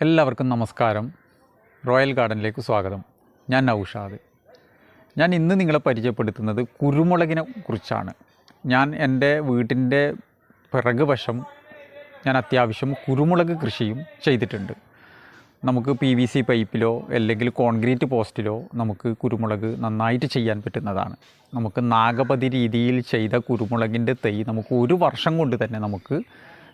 എല്ലാവർക്കും നമസ്കാരം. റോയൽ ഗാർഡനിലേക്ക് സ്വാഗതം. ഞാൻ നൗഷാദ്. ഞാൻ ഇന്ന് നിങ്ങളെ പരിചയപ്പെടുത്തുന്നത് കുരുമുളകിനെ കുറിച്ചാണ്. ഞാൻ എന്റെ വീട്ടിന്റെ പിറക് വശം ഞാൻ അത്യാവശ്യം കുരുമുളക് കൃഷിയും ചെയ്തിട്ടുണ്ട്. നമുക്ക് പി വി സി പൈപ്പിലോ അല്ലെങ്കിൽ കോൺക്രീറ്റ് പോസ്റ്റിലോ നമുക്ക് കുരുമുളക് നന്നായിട്ട് ചെയ്യാൻ പറ്റുന്നതാണ്. നമുക്ക് നാഗപതി രീതിയിൽ ചെയ്ത കുരുമുളകിന്റെ തൈ നമുക്ക് ഒരു വർഷം കൊണ്ട് തന്നെ നമുക്ക്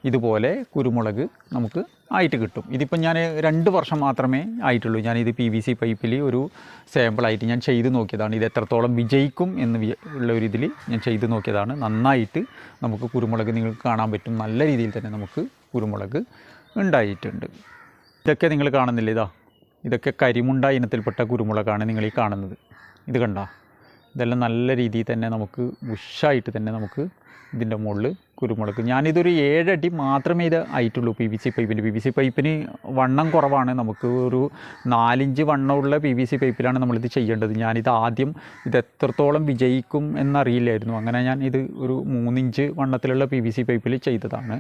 ഇതുപോലെ കുരുമുളക് നമുക്ക് ആയിട്ട് കിട്ടും. ഇതിപ്പോൾ ഞാൻ രണ്ട് വർഷം മാത്രമേ ആയിട്ടുള്ളൂ. ഞാനിത് പി വി സി പൈപ്പിൽ ഒരു സാമ്പിളായിട്ട് ഞാൻ ചെയ്ത് നോക്കിയതാണ്. ഇത് എത്രത്തോളം വിജയിക്കും എന്ന് ഉള്ള ഒരു ഇതിൽ ഞാൻ ചെയ്ത് നോക്കിയതാണ്. നന്നായിട്ട് നമുക്ക് കുരുമുളക് നിങ്ങൾക്ക് കാണാൻ പറ്റും. നല്ല രീതിയിൽ തന്നെ നമുക്ക് കുരുമുളക് ഉണ്ടായിട്ടുണ്ട്. ഇതൊക്കെ നിങ്ങൾ കാണുന്നില്ല? ഇതാ ഇതൊക്കെ കരിമുണ്ട ഇനത്തിൽപ്പെട്ട കുരുമുളകാണ് നിങ്ങൾ ഈ കാണുന്നത്. ഇത് കണ്ട ഇതെല്ലാം നല്ല രീതിയിൽ തന്നെ നമുക്ക് ഉഷായിട്ട് തന്നെ നമുക്ക് ഇതിന്റെ മുകളിൽ കുരുമുളക്. ഞാനിതൊരു ഏഴടി മാത്രമേ ഇത് ആയിട്ടുള്ളൂ പി വി സി പൈപ്പിന് പി വി സി പൈപ്പിന് വണ്ണം കുറവാണ്. നമുക്ക് ഒരു നാലിഞ്ച് വണ്ണമുള്ള പി വി സി പൈപ്പിലാണ് നമ്മളിത് ചെയ്യേണ്ടത്. ഞാനിത് ആദ്യം ഇത് എത്രത്തോളം വിജയിക്കും എന്നറിയില്ലായിരുന്നു. അങ്ങനെ ഞാൻ ഇത് ഒരു മൂന്നിഞ്ച് വണ്ണത്തിലുള്ള പി വി സി പൈപ്പിൽ ചെയ്തതാണ്.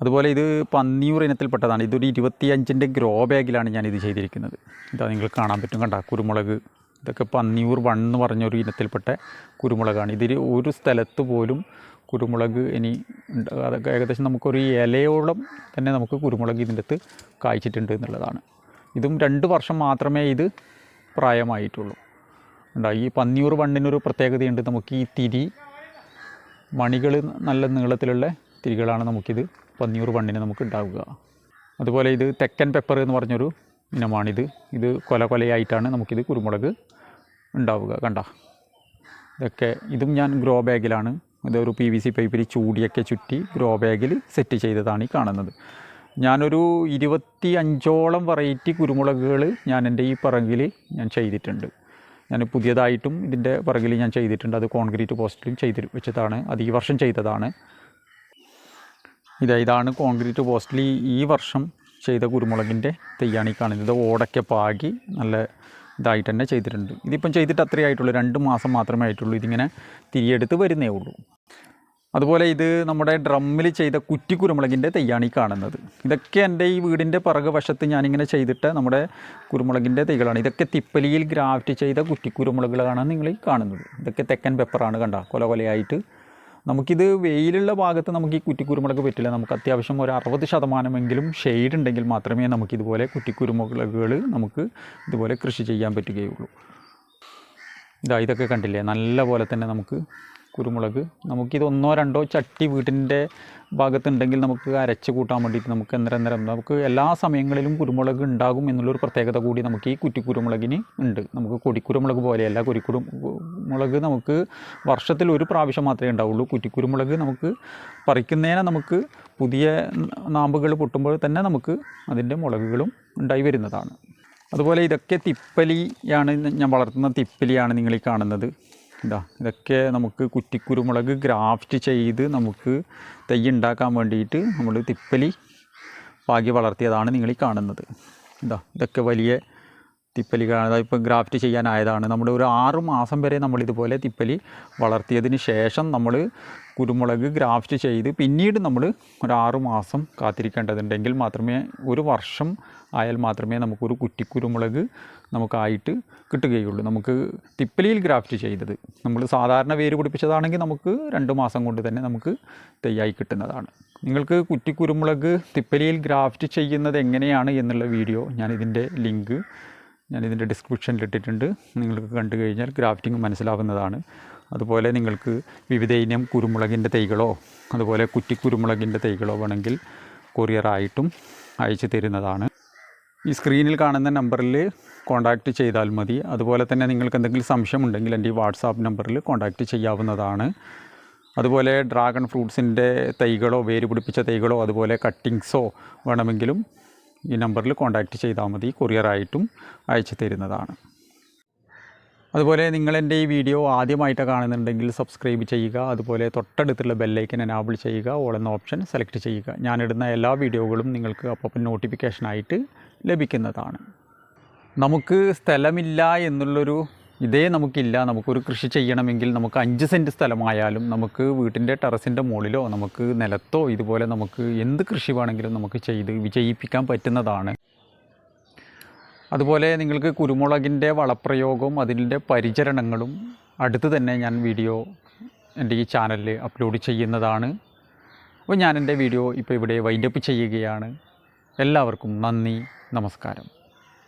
അതുപോലെ ഇത് പന്നിയൂർ ഇനത്തിൽപ്പെട്ടതാണ്. ഇതൊരു ഇരുപത്തിയഞ്ചിന്റെ ഗ്രോ ബാഗിലാണ് ഞാൻ ഇത് ചെയ്തിരിക്കുന്നത്. ഇതാ നിങ്ങൾ കാണാൻ പറ്റും കണ്ട കുരുമുളക്. ഇതൊക്കെ പന്നിയൂർ വൺ എന്ന് പറഞ്ഞൊരു ഇനത്തിൽപ്പെട്ട കുരുമുളകാണ്. ഇതിൽ ഒരു സ്ഥലത്ത് പോലും കുരുമുളക് ഇനി അതൊക്കെ ഏകദേശം നമുക്കൊരു ഇലയോളം തന്നെ നമുക്ക് കുരുമുളക് ഇതിന്റെ അകത്ത് കായ്ച്ചിട്ടുണ്ട് എന്നുള്ളതാണ്. ഇതും രണ്ട് വർഷം മാത്രമേ ഇത് പ്രായമായിട്ടുള്ളൂ. ഉണ്ടായി ഈ പന്നിയൂർ വണ്ണിനൊരു പ്രത്യേകതയുണ്ട്. നമുക്ക് ഈ തിരി മണികൾ നല്ല നീളത്തിലുള്ള തിരികളാണ് നമുക്കിത് പന്നിയൂർ വണ്ണിന് നമുക്ക് ഉണ്ടാവുക. അതുപോലെ ഇത് തെക്കൻ പെപ്പർ എന്ന് പറഞ്ഞൊരു ഇനമാണിത്. ഇത് കൊല കൊലയായിട്ടാണ് നമുക്കിത് കുരുമുളക് ഉണ്ടാവുക. കണ്ട ഇതൊക്കെ ഇതും ഞാൻ ഗ്രോ ബാഗിലാണ് ഇതൊരു പി വി സി പൈപ്പിൽ ചൂടിയൊക്കെ ചുറ്റി ഗ്രോ ബാഗിൽ സെറ്റ് ചെയ്തതാണ് ഈ കാണുന്നത്. ഞാനൊരു ഇരുപത്തി അഞ്ചോളം വെറൈറ്റി കുരുമുളകുകൾ ഞാൻ എന്റെ ഈ പറകിൽ ഞാൻ ചെയ്തിട്ടുണ്ട്. ഞാൻ പുതിയതായിട്ടും ഇതിന്റെ പിറകിൽ ഞാൻ ചെയ്തിട്ടുണ്ട്. അത് കോൺക്രീറ്റ് പോസ്റ്റിലും ചെയ്ത് വെച്ചതാണ്. അത് ഈ വർഷം ചെയ്തതാണ്. ഇതാ ഇതാണ് കോൺക്രീറ്റ് പോസ്റ്റിൽ ഈ വർഷം ചെയ്ത കുരുമുളകിന്റെ തെയ്യാണ് കാണുന്നത്. ഇത് ഓടൊക്കെ പാകി നല്ല ഇതായിട്ട് തന്നെ ചെയ്തിട്ടുണ്ട്. ഇതിപ്പം ചെയ്തിട്ട് അത്രയേ ആയിട്ടുള്ളൂ. രണ്ട് മാസം മാത്രമേ ആയിട്ടുള്ളൂ ഇതിങ്ങനെ തിരിയെടുത്ത് വരുന്നേ ഉള്ളൂ. അതുപോലെ ഇത് നമ്മുടെ ഡ്രമ്മിൽ ചെയ്ത കുറ്റി കുരുമുളകിന്റെ തെയ്യാണ് ഈ കാണുന്നത്. ഇതൊക്കെ എന്റെ ഈ വീടിന്റെ പിറക് വശത്ത് ഞാനിങ്ങനെ ചെയ്തിട്ട് നമ്മുടെ കുരുമുളകിന്റെ തൈകളാണ് ഇതൊക്കെ തിപ്പലിയിൽ ഗ്രാഫ്റ്റ് ചെയ്ത കുറ്റി കുരുമുളകുകളാണ് നിങ്ങൾ ഈ കാണുന്നത്. ഇതൊക്കെ തെക്കൻ പെപ്പറാണ് കണ്ട. കൊല കൊലയായിട്ട് നമുക്കിത് വെയിലുള്ള ഭാഗത്ത് നമുക്ക് ഈ കുറ്റിക്കുരുമുളക് പറ്റില്ല. നമുക്ക് അത്യാവശ്യം ഒരു അറുപത് ശതമാനമെങ്കിലും ഷെയ്ഡ് ഉണ്ടെങ്കിൽ മാത്രമേ നമുക്ക് ഇതുപോലെ കുറ്റിക്കുരുമുളകുകൾ നമുക്ക് ഇതുപോലെ കൃഷി ചെയ്യാൻ പറ്റുകയുള്ളൂ. ഇതാ ഇതൊക്കെ കണ്ടില്ലേ? നല്ല പോലെ തന്നെ നമുക്ക് കുരുമുളക്. നമുക്കിത് ഒന്നോ രണ്ടോ ചട്ടി വീട്ടിന്റെ ഭാഗത്തുണ്ടെങ്കിൽ നമുക്ക് അരച്ച് കൂട്ടാൻ വേണ്ടിയിട്ട് നമുക്ക് അന്നേരം നമുക്ക് എല്ലാ സമയങ്ങളിലും കുരുമുളക് ഉണ്ടാകും എന്നുള്ളൊരു പ്രത്യേകത കൂടി നമുക്ക് ഈ കുറ്റിക്കുരുമുളകിന് ഉണ്ട്. നമുക്ക് കൊടിക്കുരുമുളക് പോലെയല്ല കൊടിക്കുരു മുളക് നമുക്ക് വർഷത്തിൽ ഒരു പ്രാവശ്യം മാത്രമേ ഉണ്ടാവുള്ളൂ. കുറ്റിക്കുരുമുളക് നമുക്ക് പറിക്കുന്നതിനെ നമുക്ക് പുതിയ നാമ്പുകൾ പൊട്ടുമ്പോൾ തന്നെ നമുക്ക് അതിന്റെ മുളകുകളും ഉണ്ടായി വരുന്നതാണ്. അതുപോലെ ഇതൊക്കെ തിപ്പലിയാണ് ഞാൻ വളർത്തുന്ന തിപ്പലിയാണ് നിങ്ങൾ കാണുന്നത്. ഇതാ ഇതൊക്കെ നമുക്ക് കുറ്റിക്കുരുമുളക് ഗ്രാഫ്റ്റ് ചെയ്ത് നമുക്ക് തൈ ഉണ്ടാക്കാൻ വേണ്ടിയിട്ട് നമ്മൾ തിപ്പലി പാകി വളർത്തിയതാണ് നിങ്ങൾ കാണുന്നത്. ഇതാ ഇതൊക്കെ വലിയ അതായത് ഇപ്പോൾ ഗ്രാഫ്റ്റ് ചെയ്യാനായതാണ്. നമ്മൾ ഒരു ആറ് മാസം വരെ നമ്മൾ ഇതുപോലെ തിപ്പലി വളർത്തിയതിന് ശേഷം നമ്മൾ കുരുമുളക് ഗ്രാഫ്റ്റ് ചെയ്ത് പിന്നീട് നമ്മൾ ഒരു ആറ് മാസം കാത്തിരിക്കേണ്ടതുണ്ടെങ്കിൽ മാത്രമേ ഒരു വർഷം ആയാൽ മാത്രമേ നമുക്കൊരു കുറ്റിക്കുരുമുളക് നമുക്കായിട്ട് കിട്ടുകയുള്ളൂ. നമുക്ക് തിപ്പലിയിൽ ഗ്രാഫ്റ്റ് ചെയ്തത്. നമ്മൾ സാധാരണ വേര് പിടിപ്പിച്ചതാണെങ്കിൽ നമുക്ക് രണ്ട് മാസം കൊണ്ട് തന്നെ നമുക്ക് തെയ്യായി കിട്ടുന്നതാണ്. നിങ്ങൾക്ക് കുറ്റിക്കുരുമുളക് തിപ്പലിയിൽ ഗ്രാഫ്റ്റ് ചെയ്യുന്നത് എങ്ങനെയാണ് എന്നുള്ള വീഡിയോ ഞാനിതിന്റെ ലിങ്ക് ഞാനിതിന്റെ ഡിസ്ക്രിപ്ഷനിൽ ഇട്ടിട്ടുണ്ട് നിങ്ങൾക്ക് കണ്ടു കഴിഞ്ഞാൽ ഗ്രാഫ്റ്റിംഗ് മനസ്സിലാവുന്നതാണ്. അതുപോലെ നിങ്ങൾക്ക് വിവിധ ഇനം കുരുമുളകിന്റെ തൈകളോ അതുപോലെ കുറ്റി കുരുമുളകിന്റെ തൈകളോ വേണമെങ്കിൽ കൊറിയറായിട്ടും അയച്ചു തരുന്നതാണ്. ഈ സ്ക്രീനിൽ കാണുന്ന നമ്പറിൽ കോൺടാക്റ്റ് ചെയ്താൽ മതി. അതുപോലെ തന്നെ നിങ്ങൾക്ക് എന്തെങ്കിലും സംശയമുണ്ടെങ്കിൽ എന്റെ ഈ വാട്സാപ്പ് നമ്പറിൽ കോൺടാക്റ്റ് ചെയ്യാവുന്നതാണ്. അതുപോലെ ഡ്രാഗൺ ഫ്രൂട്ട്സിന്റെ തൈകളോ വേര് പിടിപ്പിച്ച തൈകളോ അതുപോലെ കട്ടിങ്സോ വേണമെങ്കിലും ഈ നമ്പറിൽ കോൺടാക്റ്റ് ചെയ്താൽ മതി. കൊറിയറായിട്ടും അയച്ചു തരുന്നതാണ്. അതുപോലെ നിങ്ങൾ എന്റെ ഈ വീഡിയോ ആദ്യമായിട്ട് കാണുന്നുണ്ടെങ്കിൽ സബ്സ്ക്രൈബ് ചെയ്യുക. അതുപോലെ തൊട്ടടുത്തുള്ള ബെല്ലൈക്കൻ എനാബിൾ ചെയ്യുക. ഓൾ എന്ന ഓപ്ഷൻ സെലക്ട് ചെയ്യുക. ഞാനിടുന്ന എല്ലാ വീഡിയോകളും നിങ്ങൾക്ക് അപ്പം നോട്ടിഫിക്കേഷനായിട്ട് ലഭിക്കുന്നതാണ്. നമുക്ക് സ്ഥലമില്ല എന്നുള്ളൊരു ഇതേ നമുക്കില്ല. നമുക്കൊരു കൃഷി ചെയ്യണമെങ്കിൽ നമുക്ക് അഞ്ച് സെന്റ് സ്ഥലമായാലും നമുക്ക് വീട്ടിന്റെ ടെറസിന്റെ മുകളിലോ നമുക്ക് നിലത്തോ ഇതുപോലെ നമുക്ക് എന്ത് കൃഷി വേണമെങ്കിലും നമുക്ക് ചെയ്ത് വിജയിപ്പിക്കാൻ പറ്റുന്നതാണ്. അതുപോലെ നിങ്ങൾക്ക് കുരുമുളകിന്റെ വളപ്രയോഗവും അതിന്റെ പരിചരണങ്ങളും അടുത്ത് തന്നെ ഞാൻ വീഡിയോ എന്റെ ഈ ചാനലിൽ അപ്ലോഡ് ചെയ്യുന്നതാണ്. അപ്പോൾ ഞാൻ എന്റെ വീഡിയോ ഇപ്പോൾ ഇവിടെ വൈൻഡപ്പ് ചെയ്യുകയാണ്. എല്ലാവർക്കും നന്ദി. നമസ്കാരം.